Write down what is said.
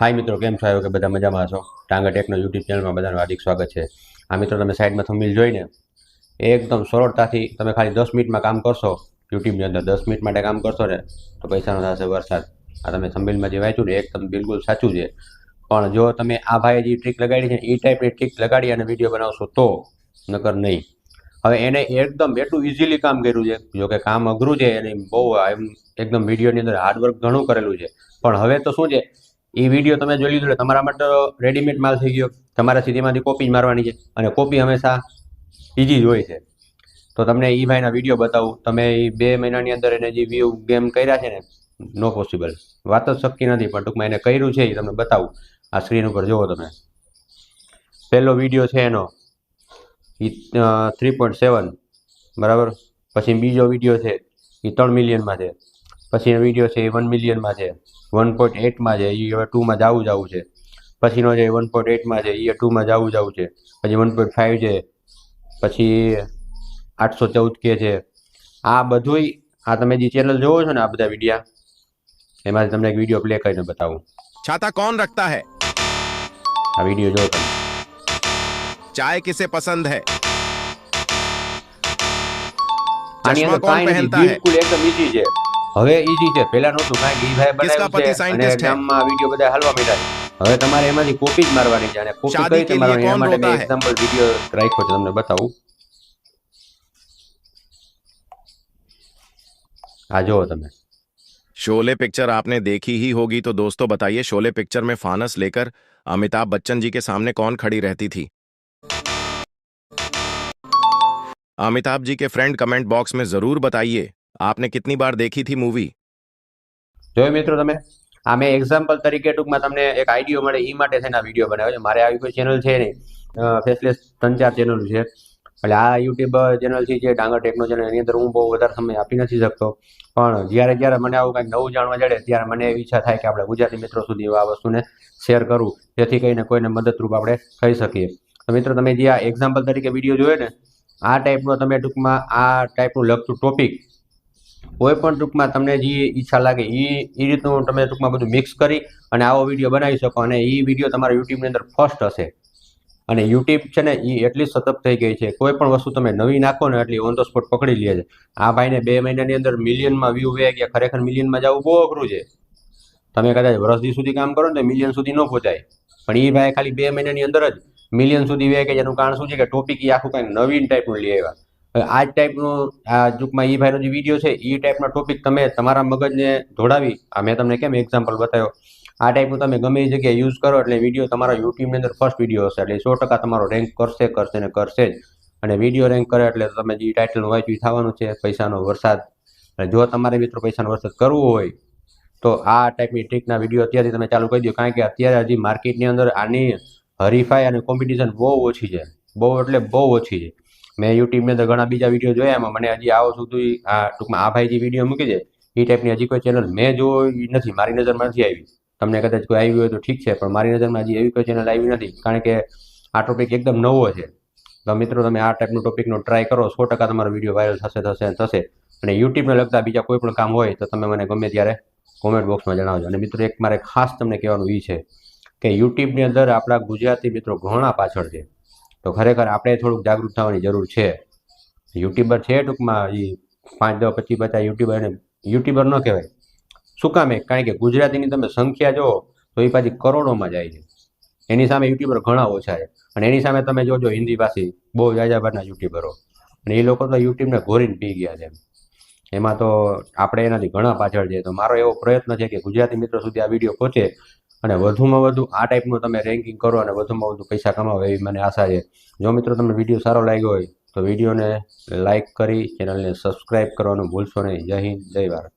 હાય મિત્રો, કેમ છો? આવ્યો કે બધા મજામાં છો ટાંગા ટેકનો યુટ્યુબ ચેનલમાં બધાનું હાર્દિક સ્વાગત છે. આ મિત્રો તમે સાઈડમાં થંબીલ જોઈને એકદમ સરળતાથી તમે ખાલી દસ મિનિટમાં કામ કરશો, યુટ્યુબની અંદર દસ મિનિટ માટે કામ કરશો ને, તો પૈસાનો થશે વરસાદ. આ તમે થંબીલમાં જે વાંચ્યું ને, એકદમ બિલકુલ સાચું છે. પણ જો તમે આ ભાઈએ જે ટ્રીક લગાડી છે એ ટાઈપની ટ્રીક લગાડી અને વીડિયો બનાવશો તો, નકર નહીં. હવે એને એકદમ એટલું ઇઝીલી કામ કર્યું છે, જો કે કામ અઘરું છે અને બહુ એમ એકદમ વિડીયોની અંદર હાર્ડવર્ક ઘણું કરેલું છે. પણ હવે તો શું છે એ વીડિયો તમે જોઈ લીધો એટલે તમારા માટે રેડીમેડ માલ થઈ ગયો. તમારા સીધીમાંથી કોપી જ મારવાની છે. અને કોપી હંમેશા ઈજી જ હોય છે. તો તમને એ ભાઈના વીડિયો બતાવું. તમે એ બે મહિનાની અંદર એને જે વ્યૂ ગેમ કર્યા છે ને નો પોસિબલ વાત જ શક્ય નથી, પણ ટૂંકમાં એને કર્યું છે એ તમને બતાવું. આ સ્ક્રીન ઉપર જુઓ તમે. પહેલો વીડિયો છે એનો. એ થ્રી પોઈન્ટ સેવન બરાબર? પછી બીજો વીડિયો છે એ ત્રણ મિલિયનમાં છે. પછીનો વિડીયો છે એ વન મિલિયનમાં છે વન પોઈન્ટ એટમાં છે એ હવે ટુમાં જવું જવું છે પછીનો છે વન પોઈન્ટ એટમાં છે એ ટુમાં જવું જવું છે પછી વન પોઈન્ટ ફાઇવ છે પછી આઠસો ચૌદ કે છે આ બધુંય આ તમે જે ચેનલ જોવો છો ને આ બધા વિડીયા એમાંથી તમને એક વિડીયો પ્લે કરીને બતાવું छाता कौन रखता है આ વિડીયો જો તમે चाय किसे पसंद है આની અંદર ચશ્મા કોણ કાંઈ નથી પહેનતા હે? બિલકુલ એકદમ ઈઝી છે હવે ઈઝી છે પહેલા નહોતું કાંઈ ઈ ભાઈ કિસકા બનાવ્યું પતિ છે અને scientist હે? ગામમાં વિડીયો બધા હાલવા માંડ્યા છે હવે તમારે એમાંથી કોપી જ મારવાની છે અને કોપી શાદી કઈ કે રીતે લીએ મારવાની એના કોણ માટે મેં રોતા હે? એક્ઝામ્પલ વિડીયો રાખ્યો છે તમને બતાવું આ જુઓ તમે शोले पिक्चर आपने देखी ही होगी तो दोस्तों बताइए शोले पिक्चर में फानस लेकर अमिताभ बच्चन जी के सामने कौन खड़ी रहती थी अमिताभ जी के फ्रेंड कमेंट बॉक्स में जरूर बताइए આપને કેટલી બાર દેખી હતી મૂવી જોયું મિત્રો તમે? આ મેં એક્ઝામ્પલ તરીકે ટૂંકમાં તમને એક આઈડિયો મળે એ માટે છે આ વીડિયો બનાવ્યો છે. મારે આવી કોઈ ચેનલ છે નહીં. ફેસલેસ ત્રણ ચાર ચેનલ છે. એટલે આ યુટ્યુબ ચેનલ છે જે ડાંગર ટેકનો ચેનલ એની અંદર હું બહુ વધારે સમય આપી નથી શકતો. પણ જ્યારે જ્યારે મને આવું કંઈક નવું જાણવા જડે, ત્યારે મને એવી ઈચ્છા થાય કે આપણે ગુજરાતી મિત્રો સુધી આ વસ્તુને શેર કરું, જેથી કરીને કોઈને મદદરૂપ આપણે થઈ શકીએ. તો મિત્રો તમે જે આ એક્ઝામ્પલ તરીકે વીડિયો જોયો ને, આ ટાઈપનો તમે ટૂંકમાં આ ટાઈપનું લગતું ટોપિક કોઈ પણ ટૂંકમાં તમને જે ઈચ્છા લાગે એ એ રીતનું તમે ટૂંકમાં બધું મિક્સ કરી અને આવો વીડિયો બનાવી શકો અને એ વીડિયો તમારા યુટ્યુબની અંદર ફર્સ્ટ હશે. અને યુટ્યુબ છે ને એ એટલી સતત થઈ ગઈ છે. કોઈ પણ વસ્તુ તમે નવી નાખો ને એટલી ઓન ધ સ્પોટ પકડી લે છે. આ ભાઈને બે મહિનાની અંદર મિલિયનમાં વ્યૂ વે ગયા, ખરેખર મિલિયનમાં જવું બહુ અઘરું છે. તમે કદાચ વર્ષથી સુધી કામ કરો ને તો મિલિયન સુધી ન પહોંચાય. પણ એ ભાઈ ખાલી બે મહિનાની અંદર જ મિલિયન સુધી વે કે જેનું કારણ શું છે કે ટોપિક એ આખું કંઈક નવીન ટાઈપનું લઈ આવ્યા. આ ટાઈપનું આ ટૂંકમાં એ ભાઈનો જે વીડિયો છે એ ટાઈપનો ટોપિક તમે તમારા મગજને જોડાવી આ મેં તમને કેમ એક્ઝામ્પલ બતાવ્યો? આ ટાઈપનું તમે ગમે એ જગ્યાએ યુઝ કરો એટલે વીડિયો તમારા યુટ્યુબની અંદર ફર્સ્ટ વીડિયો હશે, એટલે સો ટકા તમારો રેન્ક કરશે કરશે ને કરશે જ. અને વીડિયો રેન્ક કરે એટલે તમે જે ટાઇટલ વાંચ્યું એ થવાનું છે, પૈસાનો વરસાદ. અને જો તમારે મિત્રો પૈસાનો વરસાદ કરવો હોય, તો આ ટાઈપની ટ્રીકના વીડિયો અત્યારથી તમે ચાલુ કરી દો, કારણ કે અત્યારે હજી માર્કેટની અંદર આની હરીફાઈ અને કોમ્પિટિશન બહુ ઓછી છે. બહુ એટલે બહુ ઓછી છે. મેં યુટ્યુબની અંદર ઘણા બીજા વીડિયો જોયા, એમાં મને હજી આવો સુધી આ ટૂંકમાં આ ભાઈ વીડિયો મૂકી છે. એ ટાઈપની હજી કોઈ ચેનલ મેં જોઈ નથી, મારી નજરમાં નથી આવી. તમને કદાચ કોઈ આવી હોય તો ઠીક છે, પણ મારી નજરમાં હજી એવી કોઈ ચેનલ આવી નથી, કારણ કે આ ટોપિક એકદમ નવો છે. તો મિત્રો, તમે આ ટાઈપનો ટોપિકનો ટ્રાય કરો, સો ટકા તમારો વીડિયો વાયરલ થશે થશે થશે. અને યુટ્યુબને લગતા બીજા કોઈ પણ કામ હોય તો તમે મને ગમે ત્યારે કોમેન્ટ બોક્સમાં જણાવજો. અને મિત્રો, એક મારે ખાસ તમને કહેવાનું એ છે કે યુટ્યુબની અંદર આપણા ગુજરાતી મિત્રો ઘણા પાછળ છે. તો ખરેખર આપણે થોડુંક જાગૃત થવાની જરૂર છે. યુટ્યુબર છે ટૂંકમાં એ પાંચ દસ પચીસ પચાસ યુટ્યુબર એને યુટ્યુબર ન કહેવાય. શું કામે કારણ કે ગુજરાતીની તમે સંખ્યા જુઓ, તો એ પાછી કરોડોમાં જાય છે. એની સામે યુટ્યુબર ઘણા ઓછા છે. અને એની સામે તમે જોજો, હિન્દી ભાષી બહુ જાજાબારના યુટ્યુબરો. અને એ લોકો તો યુટ્યુબને ઘોરીને પી ગયા છે એમાં તો આપણે એનાથી ઘણા પાછળ છે. તો મારો એવો પ્રયત્ન છે કે ગુજરાતી મિત્રો સુધી આ વીડિયો પહોંચે. અને વધુમાં વધુ આ ટાઈપનું તમે રેન્કિંગ કરો અને વધુમાં વધુ પૈસા કમાવો એવી મને આશા છે. જો મિત્રો તમને વીડિયો સારો લાગ્યો હોય તો વિડીયોને લાઇક કરી ચેનલને સબસ્ક્રાઈબ કરવાનું ભૂલશો નહીં. જય હિન્દ, જય ભારત.